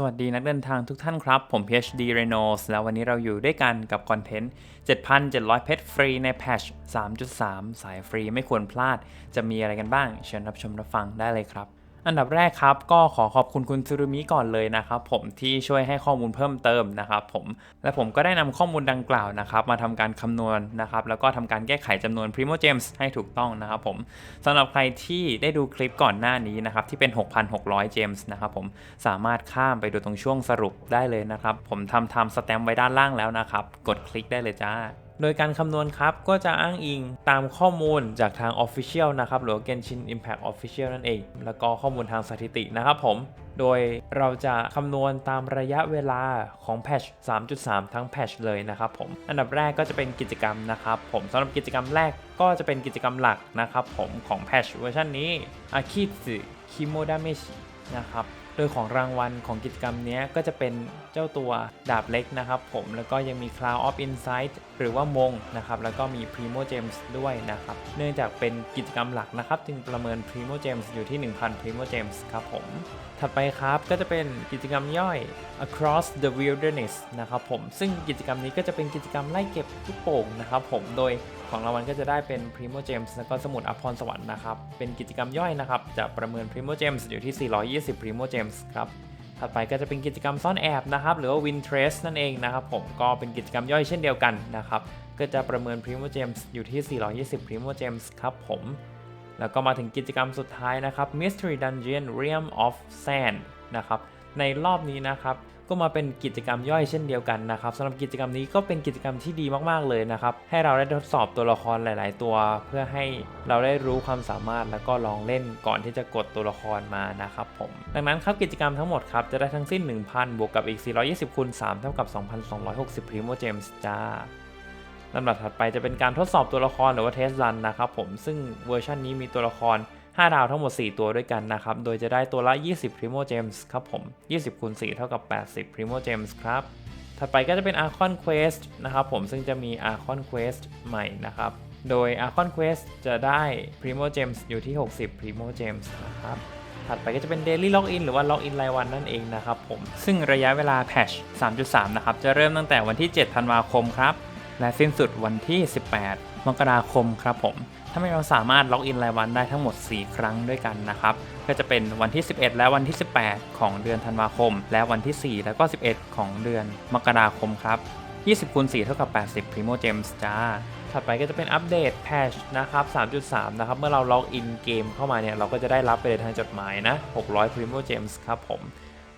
สวัสดีนักเดินทางทุกท่านครับ ผม PhD r e n o l d s แล้ววันนี้เราอยู่ด้วยกันกับคอนเทนต์ 7,700 เพชรฟรีในแพช3.3 สายฟรีไม่ควรพลาด จะมีอะไรกันบ้าง เชิญรับชมรับฟังได้เลยครับ อันดับแรกครับก็ขอขอบคุณคุณซูรุมิก่อนเลยนะครับผมที่ช่วยให้ข้อมูลเพิ่มเติมนะครับผมและผมก็ได้นำข้อมูลดังกล่าวนะครับมาทำการคำนวณนะครับแล้วก็ทำการแก้ไขจำนวน Primo Gems ให้ถูกต้องนะครับผมสำหรับใครที่ได้ดูคลิปก่อนหน้านี้นะครับที่เป็น 6,600 Gems นะครับผมสามารถข้ามไปดูตรงช่วงสรุปได้เลยนะครับผมทำทำสแตมไว้ด้านล่างแล้วนะครับกดคลิกได้เลยจ้า โดยการคำนวณครับก็จะอ้างอิงตามข้อมูลจากทาง Official นะครับหรือว่า Genshin Impact Official นั่นเอง แล้วก็ข้อมูลทางสถิตินะครับผม โดยเราจะคำนวณตามระยะเวลาของแพช3.3 ทั้งแพชเลยนะครับผม อันดับแรกก็จะเป็นกิจกรรมนะครับผมสำหรับกิจกรรมแรกก็จะเป็นกิจกรรมหลักนะครับผมของแพชเวอร์ชันนี้อาคิสึคิโมดาเมชินะครับ โดยของรางวัลของกิจกรรมนี้ก็จะเป็นเจ้าตัวดาบเล็กนะครับผมแล้วก็ยังมี Cloud of Insight หรือว่ามงนะครับแล้วก็มี Primo Gems ด้วยนะครับเนื่องจากเป็นกิจกรรมหลักนะครับ จึงประเมิน Primo Gems อยู่ที่ 1,000 Primo Gems ครับผม ถัดไปครับก็จะเป็นกิจกรรมย่อย Across the Wilderness นะครับผมซึ่งกิจกรรมนี้ก็จะเป็นกิจกรรมไล่เก็บลูกโป่งนะครับผมโดยของรางวัลก็จะได้เป็น Primo Gems แล้วก็สมุดอภรสวรรค์นะครับเป็นกิจกรรมย่อยนะครับจะประเมิน Primo Gems อยู่ที่ 420 Primo Gems ครับถัดไปก็จะเป็นกิจกรรมซ่อนแอบนะครับหรือว่า Win Trace นั่นเองนะครับผมก็เป็นกิจกรรมย่อยเช่นเดียวกันนะครับก็จะประเมิน Primo Gems อยู่ที่ 420 Primo Gems ครับผมแล้วก็มาถึงกิจกรรมสุดท้ายนะครับ Mystery Dungeon Realm of Sand นะครับในรอบนี้นะครับ ก็มาเป็นกิจกรรมย่อยเช่นเดียวกันนะครับสำหรับกิจกรรมนี้ก็เป็นกิจกรรมที่ดีมากๆเลยนะครับให้เราได้ทดสอบตัวละครหลาย ๆ ตัว เพื่อให้เราได้รู้ความสามารถแล้วก็ลองเล่นก่อนที่จะกดตัวละครมานะครับผมดังนั้นครับกิจกรรมทั้งหมดครับจะได้ทั้งสิ้น 1,000 บวกกับอีก 420คูณ3เท่ากับ 2,260 Primo Gems จ้าลำดับถัดไปจะเป็นการทดสอบตัวละครหรือว่าเทสรันนะครับผมซึ่งเวอร์ชันนี้มีตัวละคร 5 ดาวทั้งหมด 4 ตัวด้วยกันนะครับ โดยจะได้ตัวละ 20 Primo Gems ครับผม 20คูณ4เท่ากับ 80 Primo Gems ครับ ถัดไปก็จะเป็น Archon Quest นะครับผม ซึ่งจะมี Archon Quest ใหม่นะครับ โดย Archon Quest จะได้ Primo Gems อยู่ที่ 60 Primo Gems นะครับถัดไปก็จะเป็น Daily Login หรือว่า Login รายวันนั่นเองนะครับผม ซึ่งระยะเวลาแพช3.3 นะครับ จะเริ่มตั้งแต่วันที่ 7 ธันวาคมครับ และสิ้นสุดวันที่ 18 มกราคมครับผม ถ้าไม่เราสามารถล็อกอินรายวันได้ทั้งหมด 4 ครั้งด้วยกันนะครับ ก็จะเป็นวันที่ 11 และวันที่ 18 ของเดือนธันวาคม และวันที่ 4 แล้วก็ 11 ของเดือนมกราคมครับ 20คูณ4เท่ากับ 80 Primo Gems จ้า ถัดไปก็จะเป็นอัปเดตแพชนะครับ 3.3 นะครับ เมื่อเราล็อกอินเกมเข้ามาเนี่ย เราก็จะได้รับไปเลยทางจดหมายนะ 600 Primo Gems ครับผม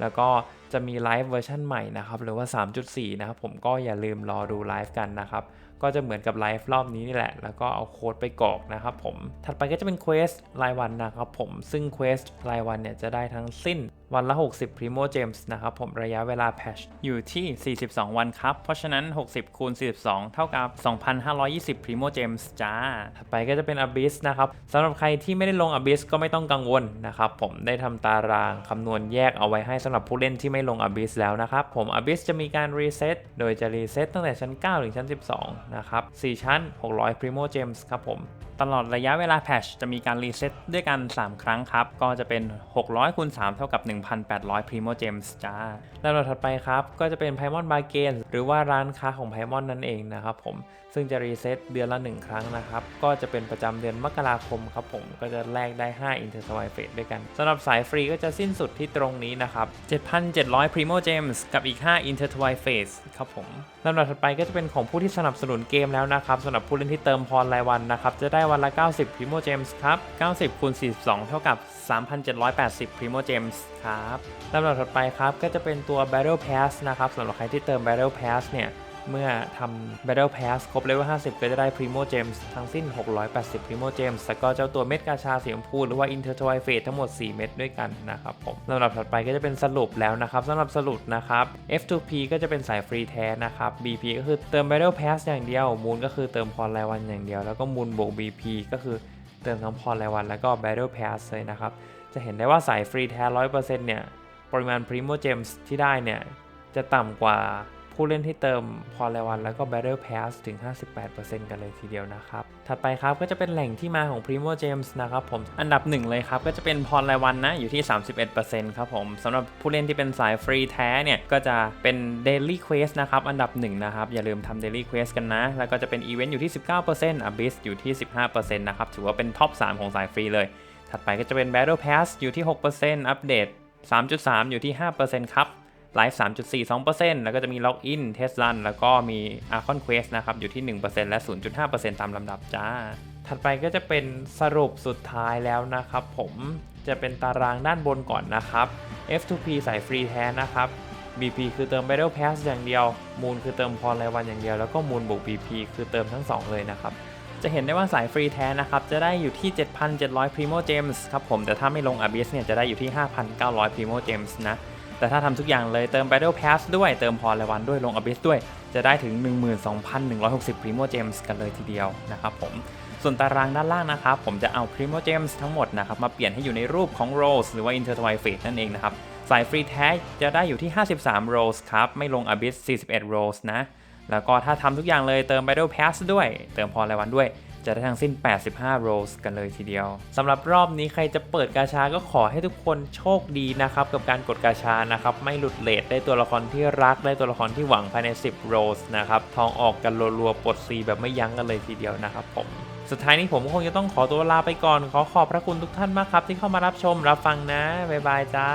แล้วก็จะมีไลฟ์เวอร์ชันใหม่นะครับ หรือว่า 3.4 นะครับ ผมก็อย่าลืมรอดูไลฟ์กันนะครับ ก็จะเหมือนกับไลฟ์รอบนี้นี่แหละ แล้วก็เอาโค้ดไปกรอกนะครับผม ถัดไปก็จะเป็นเควสรายวันนะครับผม ซึ่งเควสรายวันเนี่ยจะได้ทั้งสิ้นวันละ 60 Primo Gems นะครับผม ระยะเวลาแพชอยู่ที่ 42 วันครับ เพราะฉะนั้น 60 คูณ 42 เท่ากับ 2,520 Primo Gems จ้า ถัดไปก็จะเป็น Abyss นะครับ สำหรับใครที่ไม่ได้ลง Abyss ก็ไม่ต้องกังวลนะครับผม ได้ทำตารางคำนวณแยกเอาไว้ให้สำหรับผู้เล่นที่ไม่ลง Abyss แล้วนะครับผม Abyss จะมีการรีเซ็ต โดยจะรีเซ็ตตั้งแต่ชั้น 9 ถึงชั้น 12นะครับ 4 ชั้น 600 Primo Gems ครับผม ตลอดระยะเวลาแพชจะมีการรีเซ็ตด้วยกัน 3 ครั้งครับ ก็จะเป็น 600คูณ3เท่ากับ 1,800 Primo Gems จ้าแล้วเราถัดไปครับ ก็จะเป็น Paimon Bargain หรือว่าร้านค้าของ Paimon นั่นเองนะครับผม ซึ่งจะรีเซ็ตเดือนละ 1 ครั้งนะครับ ก็จะเป็นประจำเดือนมกราคมครับผม ก็จะแลกได้ 5 Inter s w i p e ด้วยกันสำหรับสายฟรีก็จะสิ้นสุดที่ตรงนี้นะครับ 7,700 Primo Gems กับอีก 5 Inter s w i p e ครับผมลำดับถัดไปก็จะเป็นของผู้ที่สนับสนุนเกมแล้วนะครับสำหรับผู้เล่นที่เติมพรรายวันนะครับจะได้วันละ 90 Primo Gems ครับ 90คูณ42 เท่ากับ 3,780 Primo Gems ครับลำดับถัดไปครับ ก็จะเป็นตัว Battle Pass นะครับสำหรับใครที่เติม Battle Pass เนี่ย เมื่อทำ Battle Pass ครบเลเวล 50 ก็จะได้ Primo Gems ทั้งสิ้น 680 Primo Gems แล้วก็เจ้าตัวเม็ดกาชาสีชมพูหรือว่า Intertwine Fate ทั้งหมด 4 เม็ดด้วยกันนะครับผมลำดับถัดไปก็จะเป็นสรุปแล้วนะครับสำหรับสรุปนะครับ F2P ก็จะเป็นสายฟรีแท้นะครับ BP ก็คือเติม Battle Pass อย่างเดียว Moon ก็คือเติมพรรายวันอย่างเดียว แล้วก็ Moon บวก BP ก็คือเติมทั้งพรรายวันแล้วก็ Battle Pass เลยนะครับ จะเห็นได้ว่าสายฟรีแท้ 100%เนี่ย ปริมาณ Primo Gems ที่ได้เนี่ย จะต่ำกว่า ผู้เล่นที่เติมพอลวันแล้วก็ Battle Pass ถึง 58%กันเลยทีเดียวนะครับ ถัดไปครับก็จะเป็นแหล่งที่มาของ Primo James นะครับผม อันดับหนึ่งเลยครับ ก็จะเป็นพอลวันนะอยู่ที่ 31%ครับผมสำหรับผู้เล่นที่เป็นสายฟรีแท้เนี่ย ก็จะเป็น Daily Quest นะครับ อันดับหนึ่งนะครับ อย่าลืมทำ Daily Quest กันนะ แล้วก็จะเป็นอีเวนต์อยู่ที่ 19% Abyss อยู่ที่ 15%นะครับ ถือว่าเป็นท็อป 3 ของสายฟรีเลย ถัดไปก็จะเป็น Battle Pass อยู่ที่ 6%อัปเดต3.3 อยู่ที่ 5%ครับ ไลฟ์3.42%แล้วก็จะมีล็อกอินเทสลันแล้วก็มี Archon Quest นะครับ อยู่ที่ 1%และ 0.5%ตามลำดับจ้า ถัดไปก็จะเป็นสรุปสุดท้ายแล้วนะครับ ผมจะเป็นตารางด้านบนก่อนนะครับ F2P สายฟรีแท้นะครับ BP คือเติม Battle Pass อย่างเดียว Moon คือเติมพรรายวันอย่างเดียว แล้วก็ Moon บวก BP คือเติมทั้ง 2 เลยนะครับจะเห็นได้ว่าสายฟรีแท้นะครับ จะได้อยู่ที่ 7,700 Primo Gems ครับผม แต่ถ้าไม่ลง Abyss เนี่ย จะได้อยู่ที่ 5,900 Primo Gems นะ แต่ถ้าทำทุกอย่างเลยเติม Battle Pass ด้วยเติมพรรายวันด้วยลง Abyss ด้วย จะได้ถึง 12,160 Primo Gems กันเลยทีเดียวนะครับผมส่วนตารางด้านล่างนะครับ ผมจะเอา Primo Gems ทั้งหมดนะครับ มาเปลี่ยนให้อยู่ในรูปของ Rose หรือว่า Intertwine Fate นั่นเองนะครับ สายฟรีแท้จะได้อยู่ที่ 53 Rose ครับ ไม่ลง Abyss 41 Rose นะ แล้วก็ถ้าทำทุกอย่างเลยเติม Battle Pass ด้วย เติมพรรายวันด้วย จะได้ทั้งสิ้น 85 Rolls กันเลยทีเดียวสำหรับรอบนี้ใครจะเปิดกาชาก็ขอให้ทุกคนโชคดีนะครับ กับการกดกาชานะครับ ไม่หลุดเลทได้ตัวละครที่รักได้ตัวละครที่หวังภายใน 10 Rolls นะครับทองออกกันรัวๆปลดซีแบบไม่ยั้งกันเลยทีเดียวนะครับผมสุดท้ายนี้ผมคงจะต้องขอตัวลาไปก่อน ขอขอบพระคุณทุกท่านมากครับ ที่เข้ามารับชมรับฟังนะ บ๊ายบายจ้า